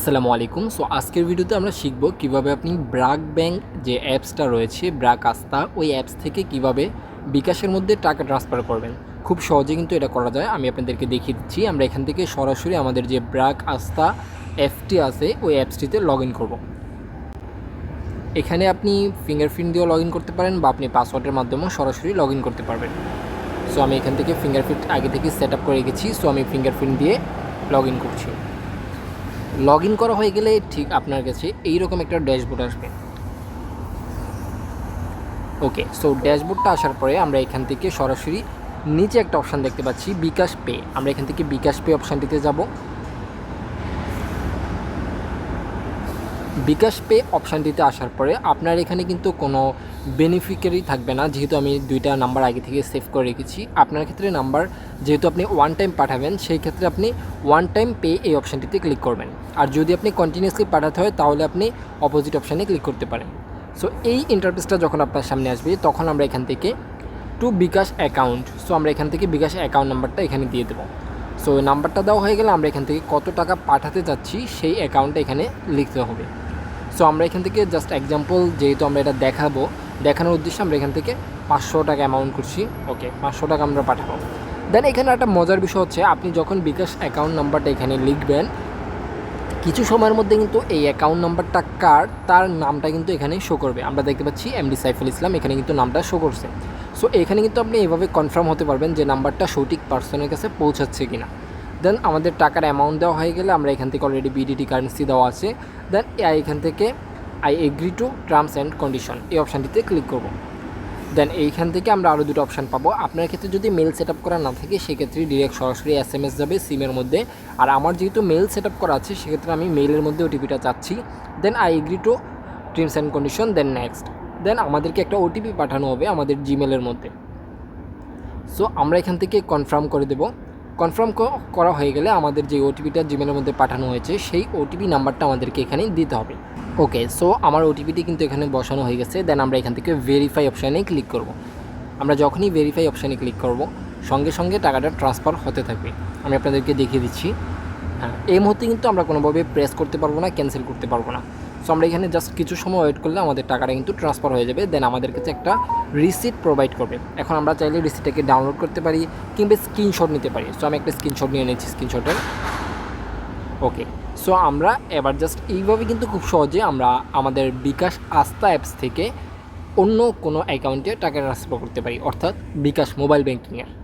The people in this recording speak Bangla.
আসসালামু আলাইকুম। সো আজকের ভিডিওতে আমরা শিখব কীভাবে আপনি ব্রাক ব্যাংক যে অ্যাপসটা রয়েছে, ব্রাক আস্তা ওই অ্যাপস থেকে কীভাবে বিকাশের মধ্যে টাকা ট্রান্সফার করবেন। খুব সহজে কিন্তু এটা করা যায়। আমি আপনাদেরকে দেখিয়ে দিচ্ছি। আমরা এখান থেকে সরাসরি আমাদের যে ব্রাক আস্তা অ্যাপসটি আছে, ওই অ্যাপসটিতে লগ ইন করব। এখানে আপনি ফিঙ্গারপ্রিন্ট দিয়েও লগ ইন করতে পারেন বা আপনি পাসওয়ার্ডের মাধ্যমেও সরাসরি লগ ইন করতে পারবেন। সো আমি এখান থেকে ফিঙ্গারপ্রিন্ট আগে থেকে সেট আপ করে রেখেছি। সো আমি ফিঙ্গারপ্রিন্ট দিয়ে লগ ইন করছি। লগ ইন করা হয়ে গেলে ঠিক আপনার কাছে এইরকম একটা ড্যাশবোর্ড আসবে। ওকে সো ড্যাশবোর্ডটা আসার পরে আমরা এখান থেকে সরাসরি নিচে একটা অপশান দেখতে পাচ্ছি, বিকাশ পে। আমরা এখান থেকে বিকাশ পে অপশানটিতে যাব। বিকাশ পে অপশানটিতে আসার পরে আপনার এখানে কিন্তু কোনো বেনিফিকারি থাকবে না। যেহেতু আমি দুইটা নাম্বার আগে থেকে সেভ করে রেখেছি। আপনার ক্ষেত্রে নাম্বার যেহেতু আপনি ওয়ান টাইম পাঠাবেন, সেই ক্ষেত্রে আপনি ওয়ান টাইম পে এই অপশানটিতে ক্লিক করবেন। আর যদি আপনি কন্টিনিউসলি পাঠাতে হয়, তাহলে আপনি অপোজিট অপশানে ক্লিক করতে পারেন। সো এই ইন্টারফেসটা যখন আপনার সামনে আসবে, তখন আমরা এখান থেকে টু বিকাশ অ্যাকাউন্ট সো আমরা এখান থেকে বিকাশ অ্যাকাউন্ট নাম্বারটা এখানে দিয়ে দেবো। সো নাম্বারটা দেওয়া হয়ে গেলে আমরা এখান থেকে কত টাকা পাঠাতে চাচ্ছি সেই অ্যাকাউন্টটা এখানে লিখতে হবে। সো আমরা এখান থেকে জাস্ট এক্সাম্পল যেহেতু আমরা এটা দেখাবো, দেখানোর উদ্দেশ্যে আমরা এখান থেকে পাঁচশো টাকা অ্যামাউন্ট করছি। ওকে পাঁচশো টাকা আমরা পাঠাবো। দেন এখানে একটা মজার বিষয় হচ্ছে, আপনি যখন বিকাশ অ্যাকাউন্ট নাম্বারটা এখানে লিখবেন, কিছু সময়ের মধ্যে কিন্তু এই অ্যাকাউন্ট নাম্বারটা কার, তার নামটা কিন্তু এখানে শো করবে। আমরা দেখতে পাচ্ছি এমডি সাইফুল ইসলাম, এখানে কিন্তু নামটা শো করছে। সো এখানে কিন্তু আপনি এভাবে কনফার্ম হতে পারবেন যে নাম্বারটা সঠিক পার্সনের কাছে পৌঁছাচ্ছে কিনা। দেন আমাদের টাকার অ্যামাউন্ট দেওয়া হয়ে গেলে আমরা এখান থেকে অলরেডি বিডিটি কারেন্সি দেওয়া আছে। দেন এখান থেকে I agree to terms and condition এই অপশানটিতে ক্লিক করব। দেন এইখান থেকে আমরা আরও দুটো অপশান পাবো। আপনার ক্ষেত্রে যদি মেল সেট করা না থাকে, সেক্ষেত্রে ডিরেক্ট সরাসরি এস এম এস যাবে সিমের মধ্যে। আর আমার যেহেতু মেল সেট করা আছে, সেক্ষেত্রে আমি মেলের মধ্যে ওটিপিটা চাচ্ছি। Then I agree to terms and condition then next then আমাদেরকে একটা ওটিপি পাঠানো হবে আমাদের জিমেলের মধ্যে। সো আমরা এখান থেকে কনফার্ম করে দেব। কনফার্ম করা হয়ে গেলে আমাদের যে ওটিপিটা জিমেলের মধ্যে পাঠানো হয়েছে, সেই ওটিপি নাম্বারটা আমাদেরকে এখানে দিতে হবে। ওকে সো আমার ওটিপিটি কিন্তু এখানে বসানো হয়ে গেছে। দেন আমরা এখান থেকে ভেরিফাই অপশানে ক্লিক করব। আমরা যখনই ভেরিফাই অপশানে ক্লিক করব, সঙ্গে সঙ্গে টাকাটা ট্রান্সফার হতে থাকবে। আমি আপনাদেরকে দেখিয়ে দিচ্ছি। হ্যাঁ এই মুহূর্তে কিন্তু আমরা কোনোভাবে প্রেস করতে পারব না ক্যান্সেল করতে পারব না। সো আমরা এখানে জাস্ট কিছু সময় ওয়েট করলে আমাদের টাকাটা কিন্তু ট্রান্সফার হয়ে যাবে। দেন আমাদের কাছে একটা রিসিট প্রোভাইড করবে। এখন আমরা চাইলে রিসিটটাকে ডাউনলোড করতে পারি কিংবা স্ক্রিনশট নিতে পারি। সো আমি একটা স্ক্রিনশট নিয়ে নিচ্ছি স্ক্রিনশটের ওকে সো আমরা এবার জাস্ট এইভাবে কিন্তু খুব সহজে আমরা আমাদের বিকাশ আস্থা অ্যাপস থেকে অন্য কোনো অ্যাকাউন্টে টাকা ট্রান্সফার করতে পারি। অর্থাৎ বিকাশ মোবাইল ব্যাঙ্কিংয়ের